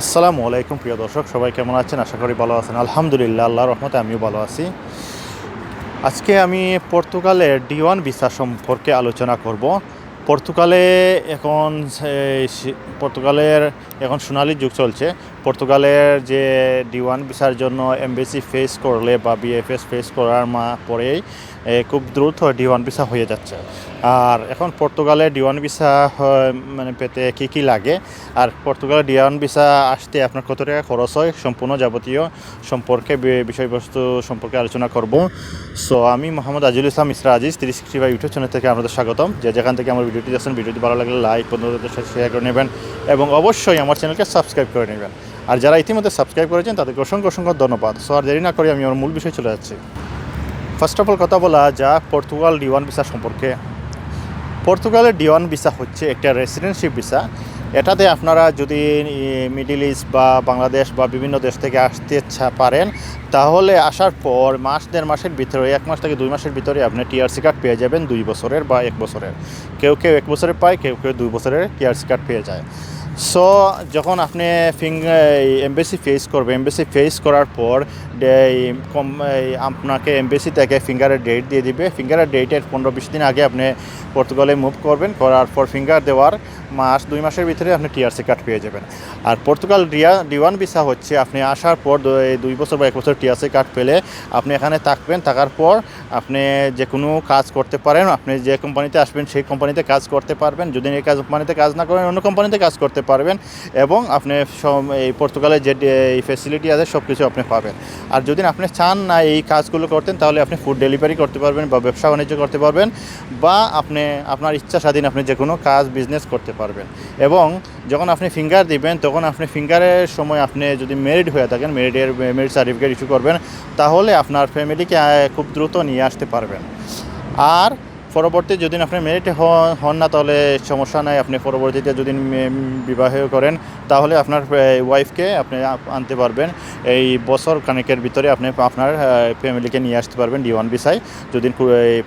আসসালামু আলাইকুম প্রিয় দর্শক, সবাই কেমন আছেন? আশা করি ভালো আছেন। আলহামদুলিল্লাহ, আল্লাহ রহমতে আমিও ভালো আছি। আজকে আমি পর্তুগালের ডি ওয়ান ভিসা সম্পর্কে আলোচনা করব। পর্তুগালে এখন পর্তুগালের এখন সোনালি যুগ চলছে। পর্তুগালের যে ডি ওয়ান ভিসার জন্য এমবেসি ফেস করলে বা বিএফএস ফেস করার মা পরেই খুব দ্রুত ডি ওয়ান ভিসা হয়ে যাচ্ছে। আর এখন পর্তুগালে ডিওয়ান ভিসা মানে পেতে কী কী লাগে? আর পর্তুগালে ডি ওয়ান ভিসা আসতে আপনার কত টাকা খরচ হয়? সম্পূর্ণ যাবতীয় সম্পর্কে বিষয়বস্তু সম্পর্কে আলোচনা করব। সো আমি মোহাম্মদ আজিল ইসলাম ইসরা আজিজ, তিরিশ সিক্সটি ফাইভ ইউটিউব চ্যানেল থেকে আপনাদের স্বাগতম। যে যেখান থেকে আমার ভিডিওটি দেখছেন, ভিডিওটি ভালো লাগলে লাইক বন্ধুদের সাথে শেয়ার করে নেবেন এবং অবশ্যই আমার চ্যানেলকে সাবস্ক্রাইব করে নেবেন। আর যারা ইতিমধ্যে সাবস্ক্রাইব করেছেন, তাদেরকে অসংখ্য অসংখ্য ধন্যবাদ। সো আর দেরি না করে আমি আমার মূল বিষয় চলে যাচ্ছি। ফার্স্ট অফ অল কথা বলা যা পর্তুগাল ডি ওয়ান ভিসা সম্পর্কে। পর্তুগালের ডি ওয়ান ভিসা হচ্ছে একটা রেসিডেন্সিপ ভিসা এটাতে আপনারা যদি মিডিল ইস্ট বা বাংলাদেশ বা বিভিন্ন দেশ থেকে আসতে পারেন, তাহলে আসার পর মাস, দেড় মাসের ভিতরে, এক মাস থেকে দুই মাসের ভিতরে আপনি টিআরসি কার্ড পেয়ে যাবেন দুই বছরের বা এক বছরের। কেউ কেউ এক বছরের পায়, কেউ কেউ দুই বছরের টিআরসি কার্ড পেয়ে যায়। সো যখন আপনি ফিঙ্গার এমবেসি ফেস করবে এমবেসি ফেস করার পর আপনাকে এমবেসি থেকে ফিঙ্গারের ডেট দিয়ে দিবে। ফিঙ্গারের ডেটের পনেরো বিশ দিন আগে আপনি পর্তুগালে মুভ করবেন, করার পর ফিঙ্গার দেওয়ার মাস, দুই মাসের ভিতরে আপনি টিআরসি কার্ড পেয়ে যাবেন। আর পর্তুগাল রিয়া ডিওয়ান ভিসা হচ্ছে, আপনি আসার পর দুই বছর বা এক বছর টিআরসি কার্ড পেলে আপনি এখানে থাকবেন, থাকার পর আপনি যে কোনো কাজ করতে পারেন, আপনি যে কোম্পানিতে আসবেন, সেই কোম্পানিতে কাজ করতে পারবেন। যদি এই কাজ কোম্পানিতে কাজ না করেন, অন্য কোম্পানিতে কাজ করতে পারবেন এবং আপনি এই পর্তুগালের যে এই ফেসিলিটি আছে সব কিছু আপনি পাবেন। আর যদি আপনি চান না এই কাজগুলো করতেন তাহলে আপনি ফুড ডেলিভারি করতে পারবেন বা ব্যবসা বাণিজ্য করতে পারবেন বা আপনি আপনার ইচ্ছা স্বাধীন আপনি যে কোনো কাজ বিজনেস করতে পারবেন। এবং যখন আপনি ফিঙ্গার দিবেন, তখন আপনি ফিঙ্গারের সময় আপনি যদি মেরিড হয়ে থাকেন মেরিডের মেরিট সার্টিফিকেট ইস্যু করবেন, তাহলে আপনার ফ্যামিলিকে খুব দ্রুত নিয়ে আসতে পারবেন। আর পরবর্তী যদি আপনি মেরিট হন না, তাহলে সমস্যা নাই। আপনি পরবর্তীতে যদি বিবাহ করেন, তাহলে আপনার ওয়াইফকে আপনি আনতে পারবেন। এই বছর খানিকের ভিতরে আপনি আপনার ফ্যামিলিকে নিয়ে আসতে পারবেন ডি ওয়ান ভিসায় যদি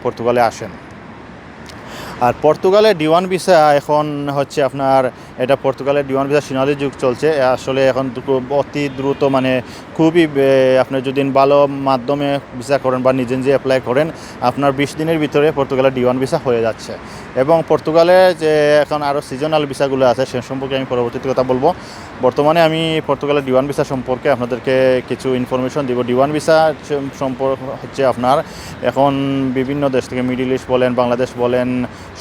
পর্তুগালে আসেন। আর পর্তুগালে ডি ওয়ান বিসা এখন হচ্ছে আপনার এটা পর্তুগালের ডিওয়ান ভিসা সোনালি যুগ চলছে। আসলে এখন অতি দ্রুত মানে খুবই আপনি যদি ভালো মাধ্যমে ভিসা করেন বা নিজে নিজে অ্যাপ্লাই করেন, আপনার বিশ দিনের ভিতরে পর্তুগালের ডিওয়ান ভিসা হয়ে যাচ্ছে। এবং পর্তুগালে যে এখন আরও সিজনাল ভিসাগুলো আছে, সে সম্পর্কে আমি পরবর্তীতে কথা বলব। বর্তমানে আমি পর্তুগালের ডিওয়ান ভিসা সম্পর্কে আপনাদেরকে কিছু ইনফরমেশন দিব। ডিওয়ান ভিসা সম্পর্ক হচ্ছে আপনার, এখন বিভিন্ন দেশ থেকে মিডিল ইস্ট বলেন বাংলাদেশ বলেন,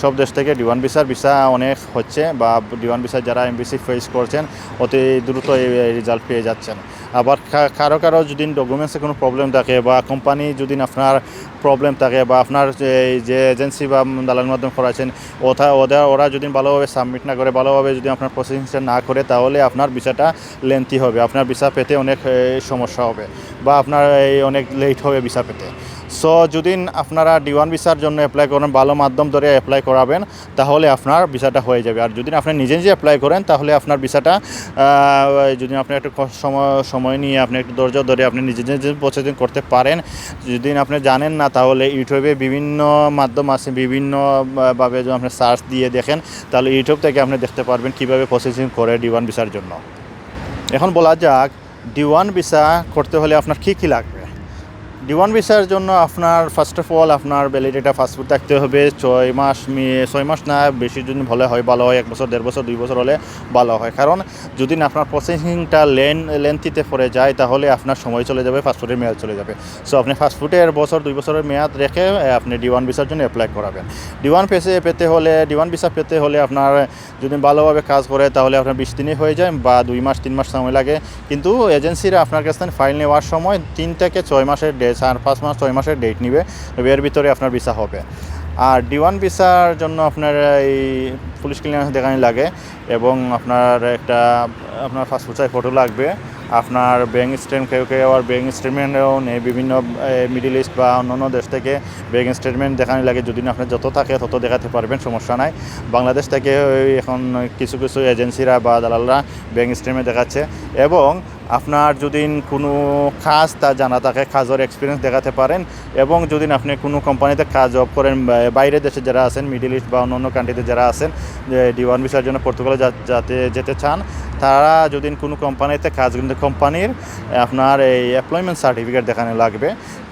সব দেশ থেকে ডিওয়ান ভিসার ভিসা অনেক হচ্ছে বা ডিওয়ান ভিসা যারা এমবিসি ফেস করছেন, অতি দ্রুত এই রেজাল্ট পেয়ে যাচ্ছেন। আবার কারও কারও যদি ডকুমেন্টসে কোনো প্রবলেম থাকে বা কোম্পানি যদি আপনার প্রবলেম থাকে বা আপনার যে এজেন্সি বা দালাল মাধ্যমে করাছেন ওটা ওদের ওরা যদি ভালোভাবে সাবমিট না করে, ভালোভাবে যদি আপনার প্রসেসিংটা না করে, তাহলে আপনার ভিসাটা লেন্থি হবে। আপনার ভিসা পেতে অনেক সমস্যা হবে বা আপনার এই অনেক লেট হবে ভিসা পেতে। সো যদি আপনারা ডি ওয়ান জন্য অ্যাপ্লাই করেন, ভালো মাধ্যম ধরে অ্যাপ্লাই করাবেন, তাহলে আপনার ভিসাটা হয়ে যাবে। আর যদি আপনি নিজে নিজে অ্যাপ্লাই করেন, তাহলে আপনার ভিসাটা যদি আপনি একটু সময় সময় নিয়ে আপনি একটু ধৈর্য ধরে আপনি নিজে নিজে প্রসেসিং করতে পারেন। যদি আপনি জানেন না, তাহলে ইউটিউবে বিভিন্ন মাধ্যম আছে বিভিন্নভাবে যদি আপনি সার্চ দিয়ে দেখেন, তাহলে ইউটিউব থেকে আপনি দেখতে পারবেন কীভাবে প্রসেসিং করে ডি ওয়ান ভিসার জন্য। এখন বলা যাক ডি ওয়ান ভিসা করতে হলে আপনার কী কী লাগবে? ডি ওয়ান ভিসার জন্য আপনার ফার্স্ট অফ অল আপনার ভ্যালিডিটা পাসপোর্ট থাকতে হবে। ছয় মাস ছয় মাস না, বেশি যদি ভালো হয় ভালো হয়, এক বছর, দেড় বছর, দুই বছর হলে ভালো হয়। কারণ যদি না আপনার প্রসেসিংটা লেন লেন্থিতে পড়ে যায়, তাহলে আপনার সময় চলে যাবে পাসপোর্টের মেয়াদ চলে যাবে। সো আপনি পাসপোর্টের বছর, দুই বছরের মেয়াদ রেখে আপনি ডি ওয়ান ভিসার জন্য অ্যাপ্লাই করাবেন। ডি ওয়ান পেসে পেতে হলে ডি ওয়ান ভিসা পেতে হলে আপনার যদি ভালোভাবে কাজ করে, তাহলে আপনার বিশ দিনই হয়ে যায় বা দুই মাস, তিন মাস সময় লাগে। কিন্তু এজেন্সিরা আপনার কাছ থেকে ফাইল নেওয়ার সময় তিন থেকে ছয় মাসের ডেট চার, পাঁচ মাস, ছয় মাসের ডেট নিবে, তবে এর ভিতরে আপনার ভিসা হবে। আর ডি ওয়ান ভিসার জন্য আপনার এই পুলিশ ক্লিয়ারেন্স দেখানি লাগে এবং আপনার একটা, আপনার পাসপোর্ট সাইজ ফটো লাগবে। আপনার ব্যাঙ্ক স্টেটমেন্ট কেউ কেউ আবার ব্যাঙ্ক স্টেটমেন্টও নেই, বিভিন্ন মিডিল ইস্ট বা অন্যান্য দেশ থেকে ব্যাঙ্ক স্টেটমেন্ট দেখানি লাগে। যদি আপনার যত থাকে তত দেখাতে পারবেন, সমস্যা নাই। বাংলাদেশ থেকে এখন কিছু কিছু এজেন্সিরা বা দালালরা ব্যাঙ্ক স্টেটমেন্ট দেখাচ্ছে এবং আপনার যদি কোনো কাজ তা জানা থাকে, কাজের এক্সপিরিয়েন্স দেখাতে পারেন এবং যদি আপনি কোনো কোম্পানিতে কাজ জব করেন বাইরে দেশে যারা আছেন মিডিল ইস্ট বা অন্য অন্য কান্ট্রিতে যারা আছেন ডিওয়ান ভিসার জন্য পর্তুগালে যাতে যেতে চান তারা যদি কোনো কোম্পানিতে কাজ কিন্তু কোম্পানির আপনার এই এমপ্লয়মেন্ট সার্টিফিকেট দেখানো লাগবে।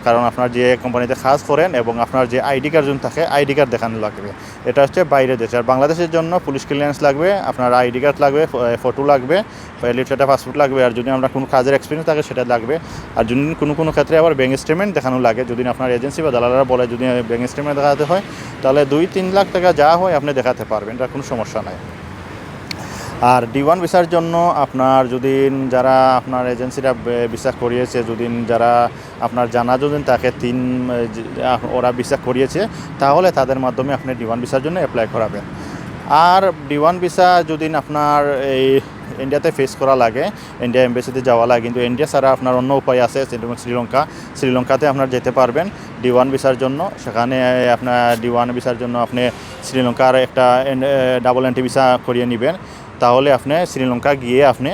কারণ আপনার যে কোম্পানিতে কাজ করেন এবং আপনার যে আইডি কার্ড যদি থাকে, আইডি কার্ড দেখানো লাগবে। এটা হচ্ছে বাইরের দেশে। আর বাংলাদেশের জন্য পুলিশ ক্লিয়ারেন্স লাগবে, আপনার আইডি কার্ড লাগবে ফটো লাগবে লিটারটা পাসপোর্ট লাগবে। আর যদি আপনার কোনো কাজের এক্সপিরিয়েন্স থাকে, সেটা লাগবে। আর যদি কোনো কোনো ক্ষেত্রে আবার ব্যাঙ্ক স্টেটমেন্ট দেখানো লাগে, যদি আপনার এজেন্সি বা দালালরা বলে যদি ব্যাঙ্ক স্টেটমেন্ট দেখাতে হয়, তাহলে দুই, তিন লাখ টাকা যা হয় আপনি দেখাতে পারবেন এটা কোনো সমস্যা নাই। আর ডি ওয়ান ভিসার জন্য আপনার যদি যারা আপনার এজেন্সিরা বিশ্বাস করিয়েছে যদি যারা আপনার জানা যদি তাকে তিন ওরা বিশ্বাস করিয়েছে, তাহলে তাদের মাধ্যমে আপনি ডি ওয়ান ভিসার জন্য অ্যাপ্লাই করাবেন। আর ডি ওয়ান ভিসা যদি আপনার এই ইন্ডিয়াতে ফেস করা লাগে ইন্ডিয়া এম্বাসিতে যাওয়া লাগে, কিন্তু ইন্ডিয়া ছাড়া আপনার অন্য উপায় আছে শ্রীলঙ্কা। শ্রীলঙ্কাতে আপনার যেতে পারবেন ডি ওয়ান ভিসার জন্য। সেখানে আপনার ডি ওয়ান ভিসার জন্য আপনি শ্রীলঙ্কার একটা ডাবল এন্ট্রি ভিসা করিয়ে নেবেন। তাহলে আপনি শ্রীলঙ্কা গিয়ে আপনি,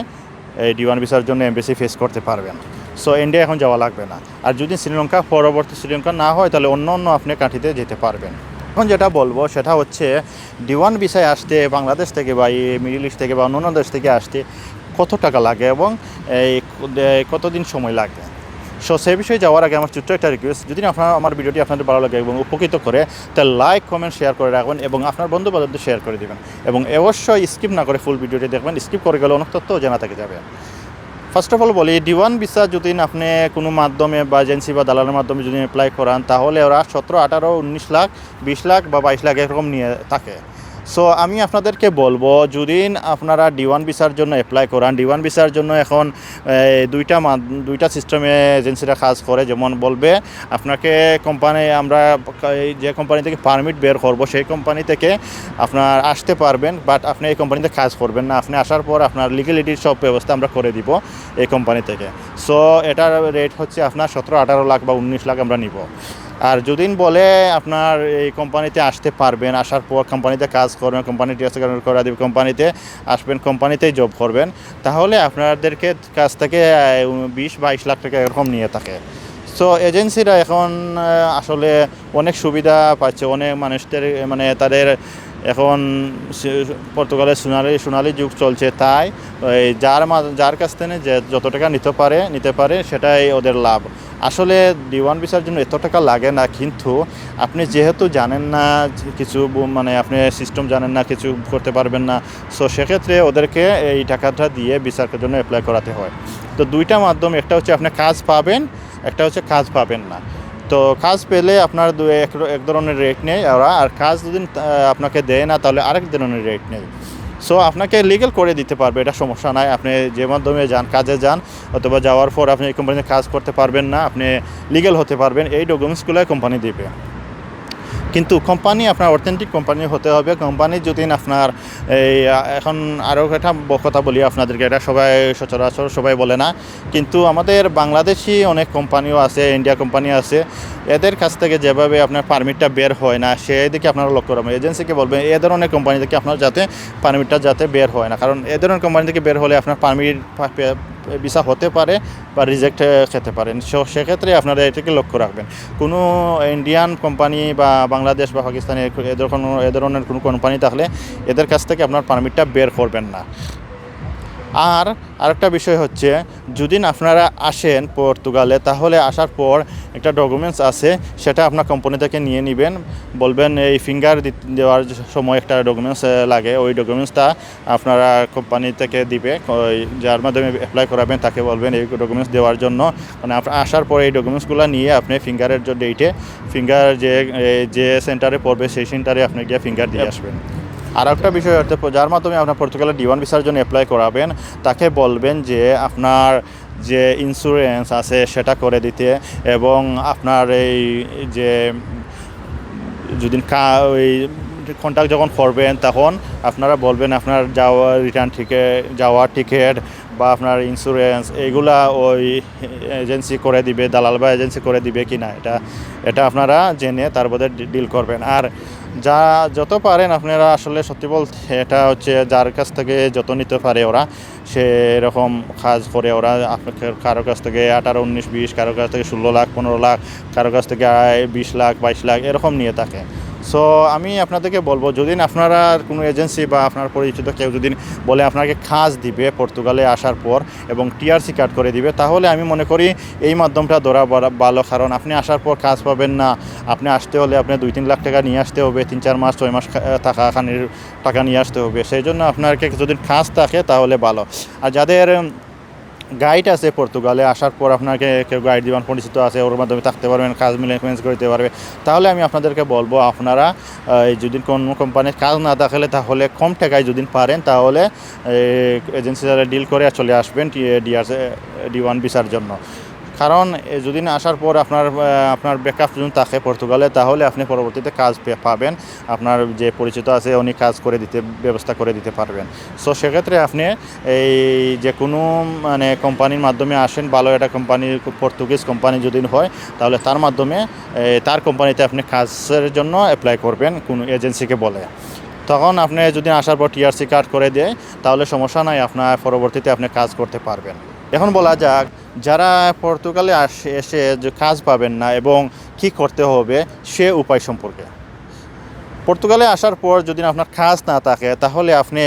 এই ডি ওয়ান ভিসার জন্য এমবেসি ফেস করতে পারবেন। সো ইন্ডিয়া এখন যাওয়া লাগবে না। আর যদি শ্রীলঙ্কা পরবর্তী শ্রীলঙ্কা না হয়, তাহলে অন্য অন্য আপনি কাঠিতে যেতে পারবেন। এখন যেটা বলব, সেটা হচ্ছে ডি ওয়ান ভিসায় আসতে, বাংলাদেশ থেকে বা এই মিডিল ইস্ট থেকে বা অন্য অন্য দেশ থেকে আসতে কত টাকা লাগে এবং এই কতদিন সময় লাগে? সো সেই বিষয়ে যাওয়ার আগে আমার ছোট্ট একটা রিকোয়েস্ট যদি আপনার, আমার ভিডিওটি আপনাদের ভালো লাগে এবং উপকৃত করে তাহলে লাইক কমেন্ট শেয়ার করে রাখবেন এবং আপনার বন্ধু বান্ধবদের শেয়ার করে দিবেন। এবং অবশ্যই স্কিপ না করে ফুল ভিডিওটি দেখবেন স্কিপ করে গেলে অনেক জানা থেকে যাবে। ফার্স্ট অফ অল বলি ডি ওয়ান যদি আপনি কোনো মাধ্যমে বা এজেন্সি বা দালালের মাধ্যমে যদি অ্যাপ্লাই করান, তাহলে ওরা সতেরো, আঠারো, উনিশ লাখ, বিশ লাখ বা বাইশ লাখ এরকম নিয়ে থাকে। সো আমি আপনাদেরকে বলব যদি আপনারা ডি ওয়ান ভিসার জন্য অ্যাপ্লাই করান ডি ওয়ান ভিসার জন্য এখন দুইটা দুইটা সিস্টেমে এজেন্সিরা কাজ করে। যেমন বলবে, আপনাকে কোম্পানি আমরা যে কোম্পানি থেকে পারমিট বের করব, সেই কোম্পানি থেকে আপনার আসতে পারবেন বাট আপনি এই কোম্পানিতে কাজ করবেন না। আপনি আসার পর আপনার লিগেলিটির সব ব্যবস্থা আমরা করে দিব এই কোম্পানি থেকে। সো এটার রেট হচ্ছে আপনার সতেরো আঠারো লাখ বা উনিশ লাখ আমরা নিব। আর যদি বলে আপনার এই কোম্পানিতে আসতে পারবেন, আসার পর কোম্পানিতে কাজ করবেন, কোম্পানি করা দেবে, কোম্পানিতে আসবেন, কোম্পানিতেই জব করবেন, তাহলে আপনাদেরকে কাছ থেকে বিশ বাইশ লাখ টাকা এরকম নিয়ে থাকে। সো এজেন্সিরা এখন আসলে অনেক সুবিধা পাচ্ছে, অনেক মানুষদের মানে তাদের এখন পর্তুগালের সোনালি সোনালি যুগ চলছে, তাই যার যার কাছ থেকে যে যত টাকা নিতে পারে নিতে পারে, সেটাই ওদের লাভ। আসলে ডি ওয়ান ভিসার জন্য এত টাকা লাগে না, কিন্তু আপনি যেহেতু জানেন না কিছু মানে আপনি সিস্টেম জানেন না, কিছু করতে পারবেন না সো সেক্ষেত্রে ওদেরকে এই টাকাটা দিয়ে ভিসার জন্য অ্যাপ্লাই করাতে হয়। তো দুইটা মাধ্যম, একটা হচ্ছে আপনি কাজ পাবেন, একটা হচ্ছে কাজ পাবেন না। তো কাজ পেলে আপনার দু, এক এক ধরনের রেট নেই ওরা, আর কাজ যদি আপনাকে দেয় না, তাহলে আরেক ধরনের রেট নেই। সো আপনাকে লিগেল করে দিতে পারবে, এটা সমস্যা নাই। আপনি যে মাধ্যমে যান, কাজে যান, অথবা যাওয়ার পর আপনি এই কোম্পানিতে কাজ করতে পারবেন না, আপনি লিগেল হতে পারবেন, এই ডকুমেন্টসগুলো কোম্পানি দিবে। কিন্তু কোম্পানি আপনার অথেন্টিক কোম্পানি হতে হবে। কোম্পানি যদি আপনার এই, এখন আরও একটা কথা বলি আপনাদেরকে, এটা সবাই সচরাচর সবাই বলে না। কিন্তু আমাদের বাংলাদেশি অনেক কোম্পানিও আছে ইন্ডিয়া কোম্পানি আছে। এদের কাছ থেকে যেভাবে আপনার পারমিটটা বের হয় না সেদিকে আপনারা লক্ষ্য রাখবেন। এজেন্সিকে বলবেন, এ ধরনের কোম্পানি থেকে আপনার যাতে পারমিটটা যাতে বের হয় না। কারণ এ ধরনের কোম্পানি থেকে বের হলে আপনার পারমিট ভিসা হতে পারে বা রিজেক্ট খেতে পারেন। সেক্ষেত্রে আপনারা এটাকে লক্ষ্য রাখবেন। কোনো ইন্ডিয়ান কোম্পানি বা বাংলাদেশ বা পাকিস্তানি এদের কোনো এ ধরনের কোনো কোম্পানি থাকলে এদের কাছ থেকে আপনার পারমিটটা বের করবেন না। আর আরেকটা বিষয় হচ্ছে যদি আপনারা আসেন পর্তুগালে তাহলে আসার পর একটা ডকুমেন্টস আছে সেটা আপনার কোম্পানি থেকে নিয়ে নেবেন। বলবেন এই ফিঙ্গার দেওয়ার সময় একটা ডকুমেন্টস লাগে। ওই ডকুমেন্টসটা আপনারা কোম্পানি থেকে দিবে। ওই যার মাধ্যমে অ্যাপ্লাই করাবেন তাকে বলবেন এই ডকুমেন্টস দেওয়ার জন্য। মানে আপনার আসার পর এই ডকুমেন্টসগুলো নিয়ে আপনি ফিঙ্গারের যে ডেটে ফিঙ্গার যে যে সেন্টারে পড়বে সেই সেন্টারে আপনি গিয়ে ফিঙ্গার দিয়ে আসবেন। আর একটা বিষয় হচ্ছে, যার মাধ্যমে আপনার পর্তুগালের ডিওয়ান ভিসার জন্য অ্যাপ্লাই করাবেন, তাকে বলবেন যে আপনার যে ইন্স্যুরেন্স আছে সেটা করে দিতে এবং আপনার এই যে যদি কা, ওই কন্ট্যাক্ট যখন করবেন তখন আপনারা বলবেন আপনার যাওয়া রিটার্ন টিকিট যাওয়ার টিকিট বা আপনার ইন্স্যুরেন্স এগুলা ওই এজেন্সি করে দিবে, দালাল বা এজেন্সি করে দিবে কি না, এটা এটা আপনারা জেনে তার ডিল করবেন। আর যা যত পারেন আপনারা আসলে সত্যি বলতে এটা হচ্ছে যার কাছ থেকে যত নিতে পারে ওরা সে এরকম কাজ করে ওরা আপনাকে কারও কাছ থেকে আঠারো, উনিশ, বিশ, কারও কাছ থেকে ষোলো লাখ, পনেরো লাখ, কারও কাছ থেকে বিশ লাখ, বাইশ লাখ এরকম নিয়ে থাকে। সো আমি আপনাদেরকে বলব, যদি আপনারা কোনো এজেন্সি বা আপনার পরিচিত কেউ যদি বলে আপনাকে খাস দিবে পর্তুগালে আসার পর এবং টিআরসি কার্ড করে দিবে, তাহলে আমি মনে করি এই মাধ্যমটা ধরা ভালো। কারণ আপনি আসার পর কাজ পাবেন না। আপনি আসতে হলে আপনি দুই তিন লাখ টাকা নিয়ে আসতে হবে, তিন চার মাস, ছয় মাস টাকা খানির টাকা নিয়ে আসতে হবে। সেই জন্য আপনাকে যদি খাস থাকে তাহলে ভালো। আর যাদের গাইড আছে পর্তুগালে আসার পর আপনাকে কেউ গাইড দিবান, পরিচিত আছে, ওর মাধ্যমে থাকতে পারবেন, কাজ মিলে ম্যানেজ করতে পারবে। তাহলে আমি আপনাদেরকে বলব, আপনারা যদি কোনো কোম্পানির কাজ না থাকলে তাহলে কম টাকায় যদি পারেন, তাহলে এজেন্সি দ্বারা ডিল করে চলে আসবেন ডি ওয়ান ভিসার জন্য। কারণ, এ, যদি আসার পর আপনার আপনার ব্যাকআপ যদি থাকে পর্তুগালে, তাহলে আপনি পরবর্তীতে কাজ পাবেন। আপনার যে পরিচিত আছে, উনি কাজ করে দিতে, ব্যবস্থা করে দিতে পারবেন। সো সেক্ষেত্রে আপনি এই যে কোনো মানে কোম্পানির মাধ্যমে আসেন, ভালো একটা কোম্পানি পর্তুগিজ কোম্পানি যদি হয়, তাহলে তার মাধ্যমে তার কোম্পানিতে আপনি কাজের জন্য অ্যাপ্লাই করবেন, কোনো এজেন্সিকে বলে। তখন আপনি যদি আসার পর টিআরসি কার্ড করে দেয়, তাহলে সমস্যা নাই, আপনার পরবর্তীতে আপনি কাজ করতে পারবেন। এখন বলা যাক যারা পর্তুগালে আসে, এসে যে কাজ পাবেন না এবং কি করতে হবে সে উপায় সম্পর্কে। পর্তুগালে আসার পর যদি আপনার কাজ না থাকে, তাহলে আপনি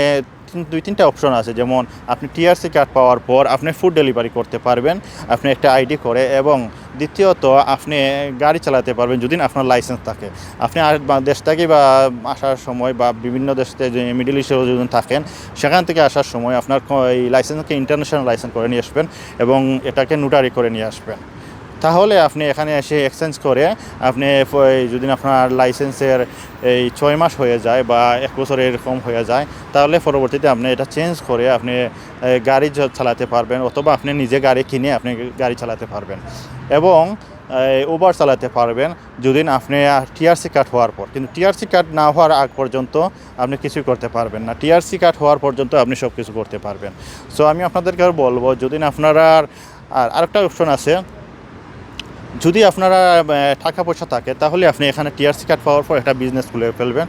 দুই তিনটা অপশন আছে, যেমন আপনি টিআরসি কার্ড পাওয়ার পর আপনি ফুড ডেলিভারি করতে পারবেন, আপনি একটা আইডি করে এবং দ্বিতীয়ত আপনি গাড়ি চালাতে পারবেন যদি আপনার লাইসেন্স থাকে। আপনি আর দেশ থেকে বা আসার সময় বা বিভিন্ন দেশ থেকে মিডিল ইস্টেও যদি থাকেন, সেখান থেকে আসার সময় আপনার এই লাইসেন্সকে ইন্টারন্যাশনাল লাইসেন্স করে নিয়ে আসবেন এবং এটাকে নোটারি করে নিয়ে আসবেন। তাহলে আপনি এখানে এসে এক্সচেঞ্জ করে আপনি যদি আপনার লাইসেন্সের এই ছয় মাস হয়ে যায় বা এক বছর এরকম হয়ে যায়, তাহলে পরবর্তীতে আপনি এটা চেঞ্জ করে আপনি গাড়ি চালাতে পারবেন অথবা আপনি নিজে গাড়ি কিনে আপনি গাড়ি চালাতে পারবেন। এবং উবার চালাতে পারবেন যদি আপনি টিআরসি কার্ড হওয়ার পর। কিন্তু টিআরসি কার্ড না হওয়ার আগ পর্যন্ত আপনি কিছুই করতে পারবেন না। টিআরসি কার্ড হওয়ার পর্যন্ত আপনি সব কিছু করতে পারবেন। সো আমি আপনাদেরকে বলব, যদি আপনারা আর আরেকটা অপশন আছে যদি আপনারা টাকা পয়সা থাকে, তাহলে আপনি এখানে টিআরসি কার্ড পাওয়ার পর একটা বিজনেস খুলে ফেলবেন।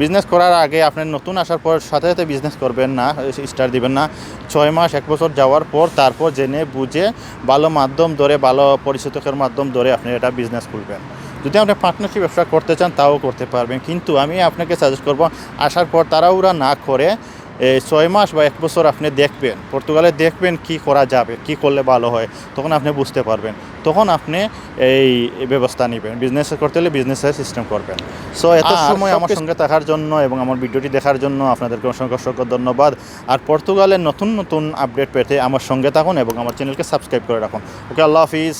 বিজনেস করার আগে আপনি নতুন আসার পর সাথে সাথে বিজনেস করবেন না স্টার দিবেন না। ছয় মাস, এক বছর যাওয়ার পর তারপর জেনে বুঝে, ভালো মাধ্যম ধরে, ভালো পরিচিতকের মাধ্যম ধরে আপনি এটা বিজনেস খুলবেন। যদি আপনি পার্টনারশিপ ব্যবসা করতে চান, তাও করতে পারবেন। কিন্তু আমি আপনাকে সাজেস্ট করব, আসার পর তাড়াহুড়া না করে ছয় মাস বা এক বছর আপনি দেখবেন পর্তুগালে দেখবেন কি করা যাবে কি করলে ভালো হয় তখন আপনি বুঝতে পারবেন। তখন আপনি এই ব্যবস্থা নেবেন বিজনেস করতে হলে বিজনেসের সিস্টেম করবেন। সো এত সময় আমার সঙ্গে থাকার জন্য এবং আমার ভিডিওটি দেখার জন্য আপনাদেরকে অসংখ্য অসংখ্য ধন্যবাদ। আর পর্তুগালের নতুন নতুন আপডেট পেতে আমার সঙ্গে থাকুন এবং আমার চ্যানেলকে সাবস্ক্রাইব করে রাখুন। ওকে আল্লাহ হাফিজ।